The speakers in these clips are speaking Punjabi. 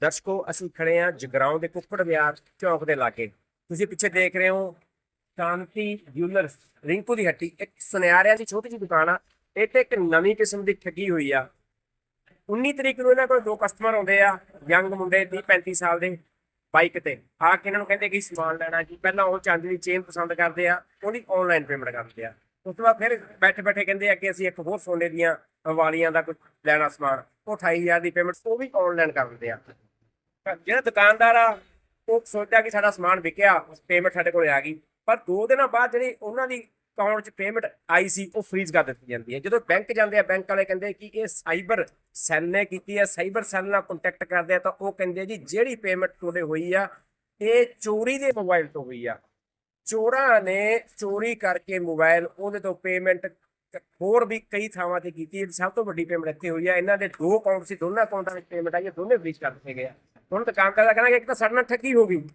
ਦਰਸ਼ਕੋ, ਅਸੀਂ ਖੜੇ ਹਾਂ ਜਗਰਾਉਂ ਦੇ ਕੁੱਕੜ ਵਿਆਰ ਚੌਕ ਦੇ ਲਾਗੇ। ਤੁਸੀਂ ਪਿੱਛੇ ਦੇਖ ਰਹੇ ਹੋ ਸ਼ਾਂਤੀ ਜਿਊਲਰਸ ਰਿੰਕੂ ਦੀ ਹੱਟੀ, ਇੱਕ ਸੁਨਿਆਰਿਆਂ ਦੀ ਛੋਟੀ ਜਿਹੀ ਦੁਕਾਨ ਆ। ਇਹ ਤੇ ਇੱਕ ਨਵੀਂ ਕਿਸਮ ਦੀ ਠੱਗੀ ਹੋਈ ਆ। 19 ਤਰੀਕ ਨੂੰ ਇਹਨਾਂ ਕੋਲ ਦੋ ਕਸਟਮਰ ਆਉਂਦੇ ਆ ਯੰਗ ਮੁੰਡੇ 30 35 ਸਾਲ ਦੇ ਬਾਈਕ ਤੇ। ਆ ਕੇ ਇਹਨਾਂ ਨੂੰ ਕਹਿੰਦੇ ਕਿ ਸਮਾਨ ਲੈਣਾ ਜੀ। ਪਹਿਲਾਂ ਉਹ ਚਾਂਦੀ ਦੀ ਚੇਨ ਪਸੰਦ ਕਰਦੇ ਆ, ਉਹਦੀ ਆਨਲਾਈਨ ਪੇਮੈਂਟ ਕਰਦੇ ਆ। ਉਸ ਤੋਂ ਬਾਅਦ ਫਿਰ ਬੈਠੇ ਬੈਠੇ ਕਹਿੰਦੇ ਆ ਕਿ ਅਸੀਂ ਇੱਕ ਹੋਰ ਸੋਨੇ ਦੀਆਂ ਵਾਲੀਆਂ ਦਾ ਕੁਝ ਲੈਣਾ ਸਮਾਨ। ਉਹ 28000 ਦੀ ਪੇਮੈਂਟ ਉਹ ਵੀ ਆਨਲਾਈਨ ਕਰ ਦਿੰਦੇ ਆ। ਜਿਹੜਾ ਦੁਕਾਨਦਾਰ ਆ, ਉਹ ਸੋਚਦਾ ਕਿ ਸਾਡਾ ਸਮਾਨ ਵਿਕਿਆ ਪੇਮੈਂਟ ਸਾਡੇ ਕੋਲ ਆ ਗਈ। ਪਰ ਦੋ ਦਿਨਾਂ ਬਾਅਦ ਜਿਹੜੀ ਉਹਨਾਂ ਦੀ ਅਕਾਊਂਟ 'ਚ ਪੇਮੈਂਟ ਆਈ ਸੀ, ਉਹ ਫ੍ਰੀਜ਼ ਕਰ ਦਿੱਤੀ ਜਾਂਦੀ ਹੈ। ਜਦੋਂ ਬੈਂਕ ਜਾਂਦੇ ਆ ਬੈਂਕ ਵਾਲੇ ਕਹਿੰਦੇ ਕਿ ਇਹ ਸਾਈਬਰ ਸੈੱਲ ਨੇ ਕੀਤੀ ਹੈ। ਸਾਈਬਰ ਸੈੱਲ ਨਾਲ ਕੰਟੈਕਟ ਕਰਦੇ ਆ ਤਾਂ ਉਹ ਕਹਿੰਦੇ ਜੀ, ਜਿਹੜੀ ਪੇਮੈਂਟ ਤੁਹਾਡੇ ਹੋਈ ਆ, ਇਹ ਚੋਰੀ ਦੇ ਮੋਬਾਈਲ ਤੋਂ ਹੋਈ ਆ। ਚੋਰਾਂ ਨੇ ਚੋਰੀ ਕਰਕੇ ਮੋਬਾਈਲ ਉਹਦੇ ਤੋਂ ਪੇਮੈਂਟ ਹੋਰ ਵੀ ਕਈ ਥਾਵਾਂ ਤੇ ਕੀਤੀ ਸਭ ਤੋਂ ਵੱਡੀ ਪੇਮੈਂਟ ਇੱਥੇ ਹੋਈ ਆ। ਇਹਨਾਂ ਦੇ ਦੋ ਅਕਾਊਂਟ ਸੀ, ਦੋਨਾਂ ਅਕਾਊਂਟਾਂ ਵਿੱਚ ਪੇਮੈਂਟ ਆਈ ਹੈ, ਦੋਨੇ ਫ੍ਰੀਜ਼ ਕਰ ਦਿੱਤੇ ਗਏ ਆ। ਹੁਣ ਦੁਕਾਨਦਾਰ ਦਾ ਕਹਿਣਾ ਕਿ ਇੱਕ ਤਾਂ ਸਾਡੇ ਨਾਲ ਠੱਗੀ ਹੋ ਗਈ।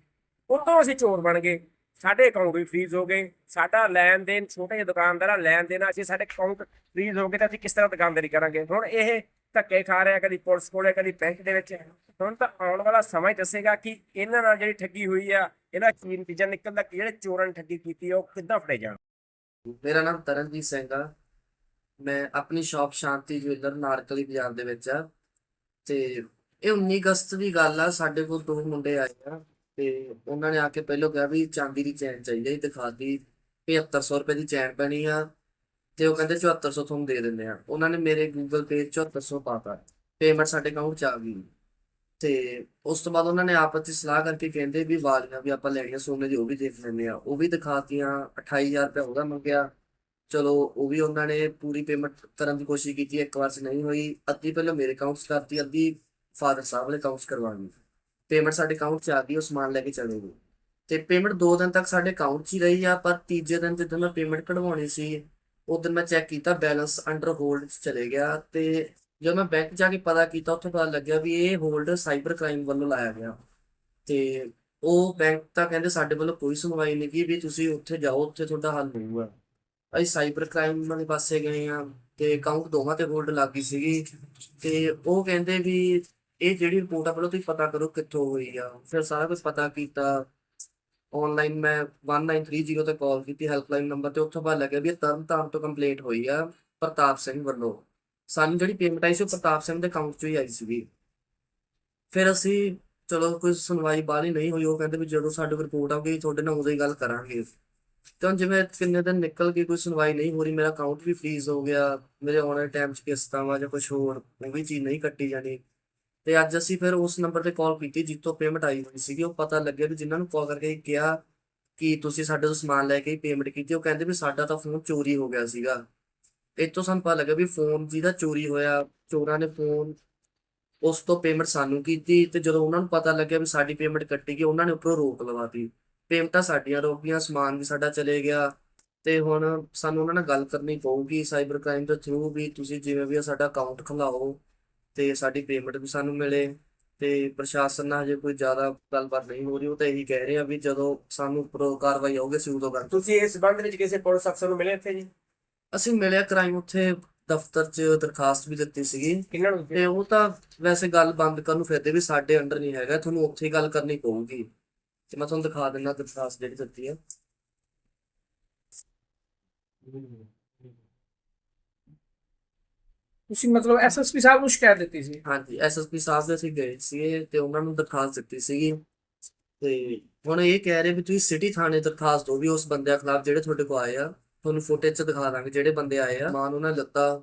ਉਤੋਂ ਅਸੀਂ ਚੋਰ ਬਣ ਗਏ। ਸਾਡੇ ਅਕਾਊਂਟ ਵੀ ਫ੍ਰੀਜ਼ ਹੋ ਗਏ। ਸਾਡਾ ਲੈਣ ਦੇਣ ਛੋਟੇ ਜਿਹੇ ਦੁਕਾਨਦਾਰਾਂ ਲੈਣ ਦੇਣ ਅਸੀਂ ਸਾਡੇ ਅਕਾਊਂਟ ਫ੍ਰੀਜ਼ ਹੋ ਗਏ ਤਾਂ ਅਸੀਂ ਕਿਸ ਤਰ੍ਹਾਂ ਦੁਕਾਨਦਾਰੀ ਕਰਾਂਗੇ? ਹੁਣ ਇਹ ਧੱਕੇ ਖਾ ਰਿਹਾ ਕਦੀ ਪੁਲਿਸ ਕੋਲੇ ਕਦੀ ਬੈਂਕ ਦੇ ਵਿੱਚ। ਹੁਣ ਤਾਂ ਆਉਣ ਵਾਲਾ ਸਮਾਂ ਹੀ ਦੱਸੇਗਾ ਕਿ ਇਹਨਾਂ ਨਾਲ ਜਿਹੜੀ ਠੱਗੀ ਹੋਈ ਆ, ਇਹਦਾ ਕੀ ਨਤੀਜਾ ਨਿਕਲਦਾ ਕਿ ਜਿਹੜੇ ਚੋਰਾਂ ਨੇ ਠੱਗੀ ਕੀਤੀ ਉਹ ਕਿੱਦਾਂ ਫੜੇ ਜਾਣ? ਮੇਰਾ ਨਾਮ ਤਰਨਜੀਤ ਸਿੰਘ ਆ। ਮੈਂ ਆਪਣੀ ਸ਼ਾਪ ਸ਼ਾਂਤੀ ਜੁਐਲਰ ਨਾਰਕਲੀ ਬਾਜ਼ਾਰ ਦੇ ਵਿੱਚ ਆ। ਤੇ ਇਹ 19 ਅਗਸਤ ਦੀ ਗੱਲ ਆ, ਸਾਡੇ ਕੋਲ ਦੋ ਮੁੰਡੇ ਆਏ ਆ ਤੇ ਉਹਨਾਂ ਨੇ ਆ ਕੇ ਪਹਿਲਾਂ ਕਿਹਾ ਵੀ ਚਾਂਦੀ ਦੀ ਚੈਨ ਚਾਹੀਦੀ ਹੈ ਦਿਖਾਤੀ 7500 ਰੁਪਏ ਦੀ ਚੈਨ ਪੈਣੀ ਆ ਤੇ ਉਹ ਕਹਿੰਦੇ 7400 ਤੁਹਾਨੂੰ ਦੇ ਦਿੰਦੇ ਆ। ਉਹਨਾਂ ਨੇ ਮੇਰੇ ਗੂਗਲ ਪੇ 7400 ਪਾਤਾ ਪੇਮੈਂਟ ਸਾਡੇ ਅਕਾਊਂਟ ਚ ਆ ਗਈ। ਤੇ ਉਸ ਤੋਂ ਬਾਅਦ ਉਹਨਾਂ ਨੇ ਆਪਸ ਵਿੱਚ ਸਲਾਹ ਕਰਕੇ ਕਹਿੰਦੇ ਵੀ ਵਾਲੀਆਂ ਵੀ ਆਪਾਂ ਲੈਣੀਆਂ ਸੋਨੇ ਦੀ ਉਹ ਵੀ ਦੇਖ ਲੈਂਦੇ ਆ। ਉਹ ਵੀ ਦਿਖਾਤੀਆਂ 28000 ਰੁਪਏ ਉਹਦਾ ਮੰਗਿਆ। ਚਲੋ ਉਹ ਵੀ ਉਹਨਾਂ ਨੇ ਪੂਰੀ ਪੇਮੈਂਟ ਕਰਨ ਦੀ ਕੋਸ਼ਿਸ਼ ਕੀਤੀ, ਇੱਕ ਵਾਰ 'ਚ ਨਹੀਂ ਹੋਈ। ਅੱਧੀ ਪਹਿਲਾਂ ਮੇਰੇ ਅਕਾਊਂਟ 'ਚ ਕਰਤੀ, ਅੱਧੀ ਫਾਦਰ ਸਾਹਿਬ ਵਾਲੇ ਅਕਾਊਂਟ 'ਚ ਕਰਵਾ ਪੇਮੈਂਟ ਸਾਡੇ ਅਕਾਊਂਟ 'ਚ ਆ ਗਈ, ਉਹ ਸਮਾਨ ਲੈ ਕੇ ਚਲੇ ਗਏ ਤੇ ਪੇਮੈਂਟ 2 ਦਿਨ ਤੱਕ ਸਾਡੇ ਅਕਾਊਂਟ 'ਚ ਹੀ ਰਹੀ ਆ, ਪਰ ਤੀਜੇ ਦਿਨ ਜਦੋਂ ਮੈਂ ਪੇਮੈਂਟ ਕਢਵਾਉਣੀ ਸੀ, ਉਸ ਮੈਂ ਚੈੱਕ ਕੀਤਾ ਬੈਲੈਂਸ ਅੰਡਰ ਹੋਲਡ 'ਚ ਚਲੇ ਗਿਆ ਤੇ ਜਦੋਂ ਮੈਂ ਬੈਂਕ ਜਾ ਕੇ ਪਤਾ ਕੀਤਾ, ਉੱਥੇ ਪਤਾ ਲੱਗਿਆ ਵੀ ਇਹ ਹੋਲਡ ਸਾਈਬਰ ਕ੍ਰਾਈਮ ਵੱਲੋਂ ਲਾਇਆ ਗਿਆ। ਤੇ ਉਹ ਬੈਂਕ ਤਾਂ ਕਹਿੰਦੇ ਸਾਡੇ ਵੱਲੋਂ ਕੋਈ ਸੁਣਵਾਈ ਨਹੀਂ ਕੀ ਵੀ ਤੁਸੀਂ ਉੱਥੇ ਜਾਓ, ਉੱਥੇ ਤੁਹਾਡਾ ਹੱਲ ਹੋਊਗਾ। ਅਸੀਂ ਸਾਈਬਰ ਕ੍ਰਾਈਮ ਵਾਲੇ ਪਾਸੇ ਗਏ ਆ ਤੇ ਅਕਾਊਂਟ ਦੋਵਾਂ ਤੇ ਹੋਲਡ ਲੱਗ ਗਈ ਸੀਗੀ। ਤੇ ਉਹ ਕਹਿੰਦੇ ਵੀ ਇਹ ਜਿਹੜੀ ਰਿਪੋਰਟ ਆ, ਪਹਿਲਾਂ ਤੁਸੀਂ ਪਤਾ ਕਰੋ ਕਿੱਥੋਂ ਹੋਈ ਆ। ਫਿਰ ਸਾਰਾ ਕੁਝ ਪਤਾ ਕੀਤਾ। ਆਨਲਾਈਨ ਮੈਂ 1930 ਤੇ ਕਾਲ ਕੀਤੀ ਹੈਲਪਲਾਈਨ ਨੰਬਰ ਤੇ, ਉੱਥੋਂ ਪਤਾ ਲੱਗਿਆ ਵੀ ਤਰਨਤਾਰਨ ਤੋਂ ਕੰਪਲੇਂਟ ਹੋਈ ਆ ਪ੍ਰਤਾਪ ਸਿੰਘ ਵੱਲੋਂ। ਸਾਨੂੰ ਜਿਹੜੀ ਪੇਮੈਂਟ ਆਈ ਸੀ, ਉਹ ਪ੍ਰਤਾਪ ਸਿੰਘ ਦੇ ਅਕਾਊਂਟ 'ਚੋਂ ਹੀ ਆਈ ਸੀਗੀ। ਫਿਰ ਅਸੀਂ, ਚਲੋ ਕੋਈ ਸੁਣਵਾਈ ਬਾਹਲੀ ਨਹੀਂ ਹੋਈ, ਉਹ ਕਹਿੰਦੇ ਵੀ ਜਦੋਂ ਸਾਡੇ ਕੋਲ ਰਿਪੋਰਟ ਆਊਗੀ ਤੁਹਾਡੇ ਨਾਲ ਉਦੋਂ ਹੀ ਗੱਲ ਕਰਾਂਗੇ। ਤੇ ਹੁਣ ਜਿਵੇਂ ਕਿੰਨੇ ਦਿਨ ਨਿਕਲ ਗਏ, ਕੋਈ ਸੁਣਵਾਈ ਨਹੀਂ ਹੋ ਰਹੀ, ਮੇਰਾ ਅਕਾਊਂਟ ਵੀ ਫ੍ਰੀਜ਼ ਹੋ ਗਿਆ। ਮੇਰੇ ਆਉਣ ਵਾਲੇ ਟਾਈਮ 'ਚ ਕਿਸ਼ਤਾਂ ਵਾ ਜਾਂ ਕੁਝ ਹੋਰ, ਉਹ ਵੀ ਚੀਜ਼ ਨਹੀਂ ਕੱਟੀ ਜਾਣੀ। ਤੇ ਅੱਜ ਅਸੀਂ ਫਿਰ ਉਸ ਨੰਬਰ ਤੇ ਕਾਲ ਕੀਤੀ ਜਿੱਥੋਂ ਪੇਮੈਂਟ ਆਈ ਹੋਈ ਸੀਗੀ। ਉਹ ਪਤਾ ਲੱਗਿਆ ਵੀ ਜਿਨ੍ਹਾਂ ਨੂੰ ਕਾਲ ਕਰਕੇ ਕਿਹਾ ਕਿ ਤੁਸੀਂ ਸਾਡੇ ਤੋਂ ਸਮਾਨ ਲੈ ਕੇ ਪੇਮੈਂਟ ਕੀਤੀ। ਉਹ ਕਹਿੰਦੇ ਵੀ ਸਾਡਾ ਤਾਂ ਫੋਨ ਚੋਰੀ ਹੋ ਗਿਆ ਸੀਗਾ। ਇੱਥੋਂ ਸਾਨੂੰ ਪਤਾ ਲੱਗਾ ਵੀ ਫੋਨ ਜਿਹਦਾ ਚੋਰੀ ਹੋਇਆ, ਚੋਰਾਂ ਨੇ ਫੋਨ ਉਸ ਤੋਂ ਪੇਮੈਂਟ ਸਾਨੂੰ ਕੀਤੀ ਤੇ ਜਦੋਂ ਉਹਨਾਂ ਨੂੰ ਪਤਾ ਲੱਗਿਆ ਵੀ ਸਾਡੀ ਪੇਮੈਂਟ ਕੱਟੀ ਗਈ, ਉਹਨਾਂ ਨੇ ਉੱਪਰੋਂ ਰੋਕ ਲਵਾਤੀ। ਪੇਮੈਂਟਾਂ ਸਾਡੀਆਂ ਰੁਕ ਗਈਆਂ, ਸਮਾਨ ਵੀ ਸਾਡਾ ਚਲੇ ਗਿਆ। ਤੇ ਹੁਣ ਸਾਨੂੰ ਉਹਨਾਂ ਨਾਲ ਗੱਲ ਕਰਨੀ ਪਊਗੀ। ਸਾਈਬਰ ਕ੍ਰਾਈਮ ਦੇ ਥਰੂ ਵੀ ਤੁਸੀਂ ਜਿਵੇਂ ਵੀ ਸਾਡਾ ਅਕਾਊਂਟ ਖੁਲਾਓ। ਤੇ ਸਾਡੀ ਪੇਮੈਂਟ ਵੀ ਸਾਨੂੰ ਮਿਲੇ ਤੇ ਪ੍ਰਸ਼ਾਸਨ ਨਾਲ ਹਜੇ ਕੋਈ ਜ਼ਿਆਦਾ ਗੱਲਬਾਤ ਨਹੀਂ ਹੋ ਰਹੀ ਉਹ ਤਾਂ ਇਹੀ ਕਹਿ ਰਹੇ ਆ ਵੀ ਜਦੋਂ ਸਾਨੂੰ ਉੱਪਰੋਂ ਕਾਰਵਾਈ ਹੋਊਗੀ ਅਸੀਂ ਉਦੋਂ ਕਰ ਤੁਸੀਂ ਇਸ ਸੰਬੰਧ ਵਿੱਚ ਕਿਸੇ ਪੁਲਿਸ ਅਫਸਰ ਨੂੰ ਮਿਲੇ ਇੱਥੇ ਜੀ? ਅਸੀਂ ਮਿਲਿਆ ਕ੍ਰਾਈਮ ਉੱਥੇ ਦਫ਼ਤਰ 'ਚ ਦਰਖਾਸਤ ਵੀ ਦਿੱਤੀ ਸੀਗੀ। ਕਿੰਨਾਂ ਨੂੰ ਤੇ ਉਹ ਤਾਂ ਵੈਸੇ ਗੱਲ ਬੰਦ ਕਰਨ ਨੂੰ ਫਿਰਦੇ ਵੀ ਸਾਡੇ ਅੰਡਰ ਨਹੀਂ ਹੈਗਾ ਤੁਹਾਨੂੰ ਉੱਥੇ ਹੀ ਗੱਲ ਕਰਨੀ ਪਊਗੀ। ਤੇ ਮੈਂ ਤੁਹਾਨੂੰ ਦਿਖਾ ਦਿੰਦਾ ਦਰਖਾਸਤ ਜਿਹੜੀ ਦਿੱਤੀ ਹੈ। ਤੁਸੀਂ ਮਤਲਬ ਐਸਐਸਪੀ ਸਾਹਿਬ ਨੂੰ ਸ਼ਿਕਾਇਤ ਦਿੱਤੀ ਸੀ? ਹਾਂਜੀ ਐਸਐਸਪੀ ਸਾਹਿਬ ਦੇ ਅਸੀਂ ਗਏ ਸੀਗੇ ਤੇ ਉਹਨਾਂ ਨੂੰ ਦਰਖਾਸਤ ਦਿੱਤੀ ਸੀਗੀ। ਤੇ ਹੁਣ ਇਹ ਕਹਿ ਰਹੇ ਵੀ ਤੁਸੀਂ ਸਿਟੀ ਥਾਣੇ ਦਰਖਾਸਤ ਦਿਓ ਵੀ ਉਸ ਬੰਦਿਆਂ ਖਿਲਾਫ ਜਿਹੜੇ ਤੁਹਾਡੇ ਕੋਲ ਆਏ ਆ ਤੁਹਾਨੂੰ ਫੁਟੇਜ 'ਚ ਦਿਖਾ ਦਾਂਗੇ ਜਿਹੜੇ ਬੰਦੇ ਆਏ ਆ। ਸਮਾਨ ਉਹਨਾਂ ਨੇ ਲਿੱਤਾ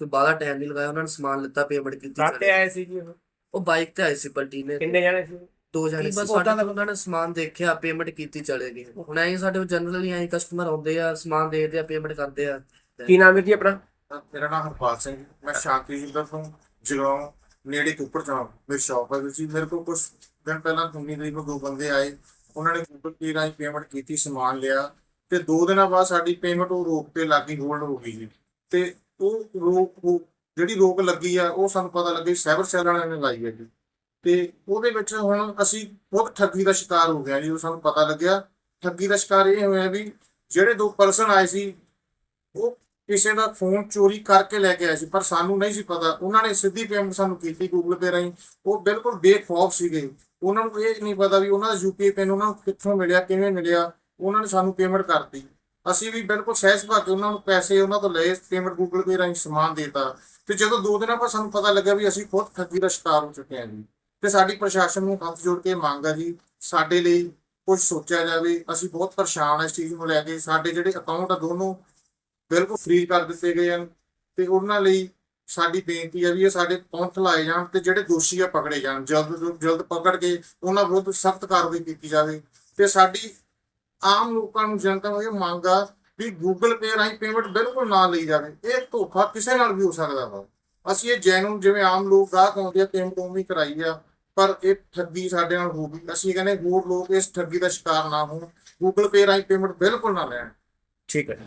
ਕੋਈ ਬਾਹਲਾ ਟਾਈਮ ਨਹੀਂ ਲਗਾਇਆ ਉਹਨਾਂ ਨੇ ਸਮਾਨ ਲਿੱਤਾ ਪੇਮੈਂਟ ਕੀਤੀ ਰਾਤੇ ਚਲੇ। ਆਏ ਸੀ ਜੀ ਉਹ? ਉਹ ਬਾਈਕ ਤੇ ਆਏ ਸੀ ਪਲਟੀ ਨੇ। ਕਿੰਨੇ ਜਣੇ ਸੀ? ਦੋ ਜਣੇ ਬਸ ਸੀ ਓਦਾਂ ਸਾਡੇ ਉਹਨਾਂ ਨੇ ਸਮਾਨ ਦੇਖਿਆ ਪੇਮੈਂਟ ਕੀਤੀ ਚਲੇ ਗਏ। ਹੁਣ ਐਂ ਸਾਡੇ ਜਨਰਲੀ ਐਂ ਕਸਟਮਰ ਆਉਂਦੇ ਆ ਸਮਾਨ ਦੇਖਦੇ ਆ ਪੇਮੈਂਟ ਕਰਦੇ ਆ। ਕੀ ਨਾਮ ਹੈ ਜੀ ਆਪਣਾ? ਮੇਰਾ ਨਾਮ ਹਰਪਾਲ ਸਿੰਘ, ਮੈਂ ਸ਼ਾਂਤੀ ਜਿੰਦਰ ਤੋਂ ਜਗਰਾਉਂ ਨੇੜੇ ਕੁੱਪੜ ਚੌਂਕ, ਮੇਰੀ ਸ਼ਾਪ ਹੈ ਜੀ। ਮੇਰੇ ਕੋਲ ਕੁਝ ਦਿਨ ਪਹਿਲਾਂ 19 ਤਰੀਕ ਦੋ ਬੰਦੇ ਆਏ। ਉਹਨਾਂ ਨੇ ਗੂਗਲ ਪੇ ਰਾਹੀਂ ਪੇਮੈਂਟ ਕੀਤੀ, ਸਮਾਨ ਲਿਆ। ਤੇ ਦੋ ਦਿਨਾਂ ਬਾਅਦ ਸਾਡੀ ਪੇਮੈਂਟ ਉਹ ਰੋਕ ਤੇ ਲੱਗੀ ਹੋਲਡ ਹੋ ਗਈ ਜੀ। ਤੇ ਉਹ ਰੋਕ ਜਿਹੜੀ ਰੋਕ ਲੱਗੀ ਆ, ਉਹ ਸਾਨੂੰ ਪਤਾ ਲੱਗੀ ਸਾਈਬਰ ਸੈੱਲ ਵਾਲਿਆਂ ਨੇ ਲਾਈ ਹੈ ਜੀ। ਤੇ ਉਹਦੇ ਵਿੱਚ ਹੁਣ ਅਸੀਂ ਬਹੁਤ ਠੱਗੀ ਦਾ ਸ਼ਿਕਾਰ ਹੋ ਗਿਆ ਜੀ, ਉਹ ਸਾਨੂੰ ਪਤਾ ਲੱਗਿਆ। ਠੱਗੀ ਦਾ ਸ਼ਿਕਾਰ ਇਹ ਹੋਇਆ ਵੀ ਜਿਹੜੇ ਦੋ ਪਰਸਨ ਆਏ ਸੀ, ਉਹ ਕਿਸੇ ਦਾ ਫੋਨ ਚੋਰੀ ਕਰਕੇ ਲੈ ਕੇ ਆਏ ਸੀ, ਪਰ ਸਾਨੂੰ ਨਹੀਂ ਸੀ ਪਤਾ। ਉਹਨਾਂ ਨੇ ਸਿੱਧੀ ਪੇਮੈਂਟ ਸਾਨੂੰ ਕੀਤੀ ਗੂਗਲ ਪੇ ਰਾਹੀਂ। ਉਹ ਬਿਲਕੁਲ ਬੇਖੌਫ ਸੀਗੇ। ਉਹਨਾਂ ਨੂੰ ਇਹ ਨਹੀਂ ਪਤਾ ਵੀ ਉਹਨਾਂ ਦਾ ਯੂਪੀਆਈ ਪਿਨ ਉਹਨਾਂ ਨੂੰ ਕਿੱਥੋਂ ਮਿਲਿਆ, ਕਿਵੇਂ ਮਿਲਿਆ। ਉਹਨਾਂ ਨੇ ਸਾਨੂੰ ਪੇਮੈਂਟ ਕਰਤੀ। ਅਸੀਂ ਵੀ ਬਿਲਕੁਲ ਸਹਿਜ ਭਾ ਕੇ ਉਹਨਾਂ ਨੂੰ ਪੈਸੇ ਉਹਨਾਂ ਤੋਂ ਲਏ ਪੇਮੈਂਟ ਗੂਗਲ ਪੇ ਰਾਹੀਂ ਸਮਾਨ ਦੇਤਾ। ਤੇ ਜਦੋਂ ਦੋ ਦਿਨਾਂ ਬਾਅਦ ਸਾਨੂੰ ਪਤਾ ਲੱਗਾ ਵੀ ਅਸੀਂ ਖੁਦ ਠੱਗੀ ਦਾ ਸ਼ਿਕਾਰ ਹੋ ਚੁੱਕੇ ਹਾਂ ਜੀ। ਤੇ ਸਾਡੀ ਪ੍ਰਸ਼ਾਸਨ ਨੂੰ ਹੱਥ ਜੋੜ ਕੇ ਮੰਗ ਆ ਜੀ, ਸਾਡੇ ਲਈ ਕੁਝ ਸੋਚਿਆ ਜਾਵੇ। ਅਸੀਂ ਬਹੁਤ ਪਰੇਸ਼ਾਨ ਹਾਂ ਇਸ ਚੀਜ਼ ਨੂੰ ਲੈ ਕੇ। ਸਾਡੇ ਜਿਹੜੇ ਅਕਾਊਂਟ ਆ ਦੋਨੋਂ ਬਿਲਕੁਲ ਫ੍ਰੀ ਕਰ ਦਿੱਤੇ ਗਏ ਹਨ ਤੇ ਉਹਨਾਂ ਲਈ ਸਾਡੀ ਬੇਨਤੀ ਹੈ ਵੀ ਇਹ ਸਾਡੇ ਪਹੁੰਚ ਲਾਏ ਜਾਣ ਤੇ ਜਿਹੜੇ ਦੋਸ਼ੀ ਆ ਪਕੜੇ ਜਾਣ, ਜਲਦ ਤੋਂ ਜਲਦ ਪਕੜ ਕੇ ਉਹਨਾਂ ਵਿਰੁੱਧ ਸਖਤ ਕਾਰਵਾਈ ਕੀਤੀ ਜਾਵੇ ਤੇ ਸਾਡੀ ਆਮ ਲੋਕਾਂ ਨੂੰ, ਜਨਤਾ ਨੂੰ ਇਹ ਮੰਗ ਆ ਵੀ ਗੂਗਲ ਪੇ ਰਾਹੀਂ ਪੇਮੈਂਟ ਬਿਲਕੁਲ ਨਾ ਲਈ ਜਾਵੇ। ਇਹ ਧੋਖਾ ਕਿਸੇ ਨਾਲ ਵੀ ਹੋ ਸਕਦਾ ਵਾ। ਅਸੀਂ ਇਹ ਜੈਨੂਨ ਜਿਵੇਂ ਆਮ ਲੋਕ ਗਾਹਕ ਆਉਂਦੇ ਆ ਪੇਮੈਂਟ ਉਵੇਂ ਕਰਾਈ ਆ, ਪਰ ਇਹ ਠੱਗੀ ਸਾਡੇ ਨਾਲ ਹੋ ਗਈ। ਅਸੀਂ ਕਹਿੰਦੇ ਹੋਰ ਲੋਕ ਇਸ ਠੱਗੀ ਦਾ ਸ਼ਿਕਾਰ ਨਾ ਹੋਣ। ਗੂਗਲ ਪੇ ਰਾਹੀਂ ਪੇਮੈਂਟ ਬਿਲਕੁਲ ਨਾ ਲੈਣ। ਠੀਕ ਹੈ।